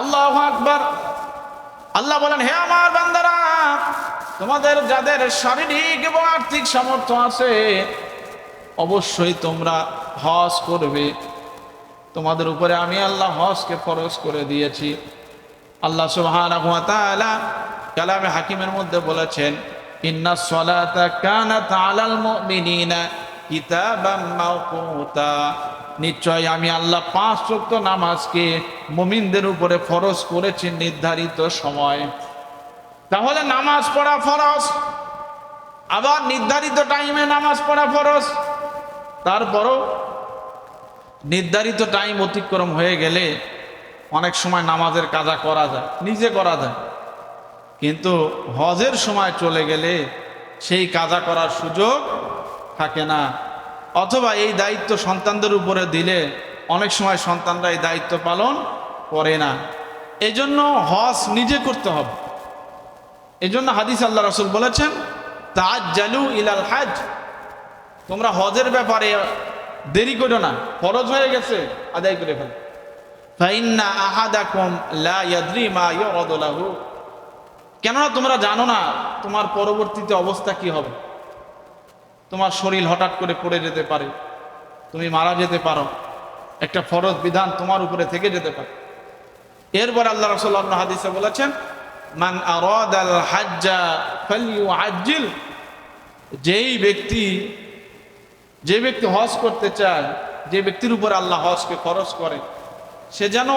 আল্লাহ আকবার। আল্লাহ বলেন, হে আমার বান্দারা, তোমাদের যাদের শারীরিক এবং আর্থিক সামর্থ্য আছে, অবশ্যই তোমরা হজ করবে। তোমাদের উপরে আমি আল্লাহ হজকে ফরজ করে দিয়েছি। আল্লাহ কালামে হাকিমের মধ্যে বলেছেন, ইন্না সলাতা কিতাবাম নিশ্চয় আমি আল্লাহ পাঁচ ওয়াক্ত নামাজকে মুমিনদের উপরে ফরজ করেছি নির্ধারিত সময়। তাহলে নামাজ পড়া ফরজ? আবার নির্ধারিত টাইমে নামাজ পড়া ফরজ? তারপরও নির্ধারিত টাইম অতিক্রম হয়ে গেলে অনেক সময় নামাজের কাজা করা যায়, নিজে করা যায়। কিন্তু হজের সময় চলে গেলে সেই কাজা করার সুযোগ থাকে না। অথবা এই দায়িত্ব সন্তানদের উপরে দিলে অনেক সময় সন্তানরা এই দায়িত্ব পালন করে না। এজন্য হজ নিজে করতে হবে। এজন্য হাদিস আল্লাহ রসুল বলেছেন তাজ জালু ইলাল হাজ। তোমরা হজের ব্যাপারে দেরি করো না, ফরজ হয়ে গেছে, আদায় করে ফেলো। লা মা লাহু। কেননা তোমরা জানো না তোমার পরবর্তীতে অবস্থা কি হবে। তোমার শরীর হঠাৎ করে পড়ে যেতে পারে। তুমি মারা যেতে পারো। একটা ফরজ বিধান তোমার উপরে থেকে যেতে পারে। এরপর আল্লাহ রাসূল হাদিসে বলেছেন, মান ফালইউআজ্জিল। যেই ব্যক্তি, যে ব্যক্তি হজ করতে চায়, যে ব্যক্তির উপর আল্লাহ হজকে খরচ করে, সে যেন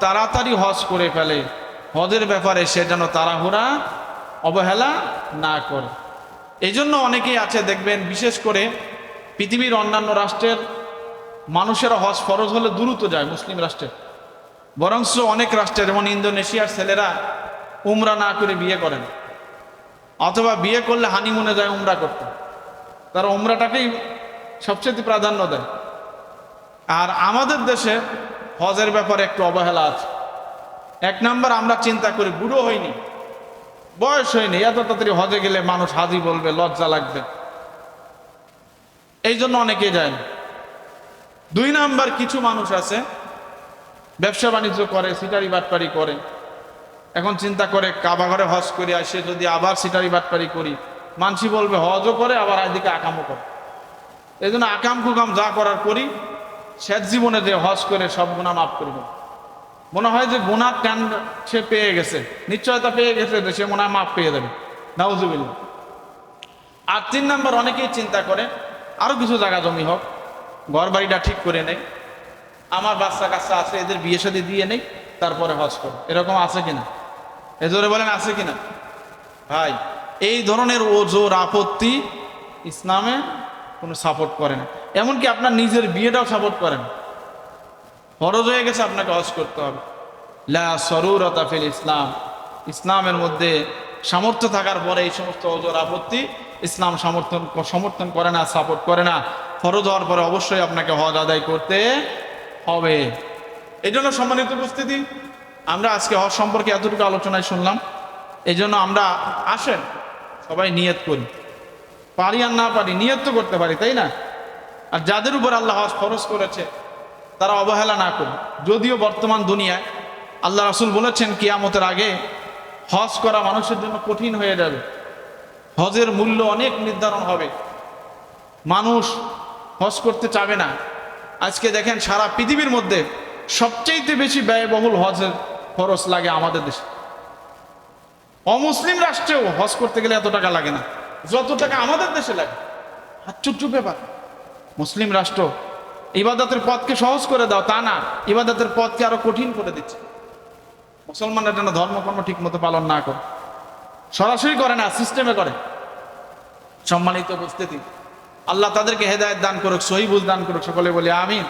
তাড়াতাড়ি হজ করে ফেলে। হজের ব্যাপারে সে যেন তাড়াহুড়া, অবহেলা না করে। এই জন্য অনেকেই আছে, দেখবেন, বিশেষ করে পৃথিবীর অন্যান্য রাষ্ট্রের মানুষেরা হজ ফরজ হলে দ্রুত যায়, মুসলিম রাষ্ট্রে বরংস অনেক রাষ্ট্রে, যেমন ইন্দোনেশিয়ার ছেলেরা উমরা না করে বিয়ে করেন। অথবা বিয়ে করলে হানিমুনে যায় উমরা করতে। তারা উমরাটাকেই সবচেয়ে প্রাধান্য দেয়। আর আমাদের দেশে হজের ব্যাপারে একটু অবহেলা আছে। এক নম্বর, আমরা চিন্তা করি, বুড়ো হয়নি বয়স হয়নি, এত তাড়াতাড়ি হজে গেলে মানুষ হাজি বলবে, লজ্জা লাগবে। এই জন্য অনেকে যায় দুই নাম্বার কিছু মানুষ আছে, ব্যবসা বাণিজ্য করে, সিটারি বাটপারি করে। এখন চিন্তা করে, কাবা ঘরে হজ করি আসে, যদি আবার সিটারি বাটপারি করি, মানসি বলবে হজও করে, আবার এদিকে আকামও করে। এই জন্য আকাম কুকাম যা করার করি, শেষ জীবনে যে হজ করে সব গুণা মাফ করবে মনে হয় যে গুণার টান সে পেয়ে গেছে। নিশ্চয়তা পেয়ে গেছে সে মনে হয় মাফ পেয়ে যাবে। নাউজুবিল্লা আর তিন নাম্বার, অনেকেই চিন্তা করে আরও কিছু জায়গা জমি হোক ঘর বাড়িটা ঠিক করে নেই, আমার বাচ্চা কাচ্চা আছে, এদের বিয়ে শাদী দিয়ে নেই, তারপরে হজ করো। এরকম আছে কিনা? এ জোরে বলেন, আছে কিনা? ভাই, এই ধরনের ওজোর আপত্তি ইসলামে কোনো সাপোর্ট করে না। এমনকি আপনার নিজের বিয়েটাও সাপোর্ট করেন ফরজ হয়ে গেছে, আপনাকে হজ করতে হবে। লা সরুরতা ফিল ইসলাম। ইসলামের মধ্যে সামর্থ্য থাকার পরে এই সমস্ত অজর আপত্তি ইসলাম সমর্থন সমর্থন করে না সাপোর্ট করে না। ফরজ হওয়ার পরে অবশ্যই আপনাকে হজ আদায় করতে হবে। এই জন্য সম্মানিত উপস্থিতি, আমরা আজকে হজ সম্পর্কে এতটুকু আলোচনায় শুনলাম। এই জন্য আমরা আসেন, সবাই নিয়ত করি। পারি আর না পারি, নিয়ত তো করতে পারি, তাই না? আর যাদের উপর আল্লাহ হজ ফরজ করেছে তারা অবহেলা না করে যদিও বর্তমান দুনিয়ায় আল্লাহ রাসুল বলেছেন, কিয়ামতের আগে হজ করা মানুষের জন্য কঠিন হয়ে যাবে। হজের মূল্য অনেক নির্ধারণ হবে। মানুষ হজ করতে চাবে না। আজকে দেখেন, সারা পৃথিবীর মধ্যে সবচেয়ে বেশি ব্যয়বহুল হজের খরচ লাগে আমাদের দেশে। অমুসলিম রাষ্ট্রেও হজ করতে গেলে এত টাকা লাগে না। যত টাকা আমাদের দেশে লাগে। আশ্চর্য ব্যাপার মুসলিম রাষ্ট্র ইবাদতের পথকে সহজ করে দাও, তা না। ইবাদতের পথকে আরও কঠিন করে দিচ্ছে। মুসলমানরা যেন ধর্মকর্ম ঠিক মতো পালন না করে। সরাসরি করে না সিস্টেমে করে। সম্মানিত উপস্থিতি। আল্লাহ তাদেরকে হেদায়ত দান করুক, সহিবুল দান করুক, সকলে বলি আমিন।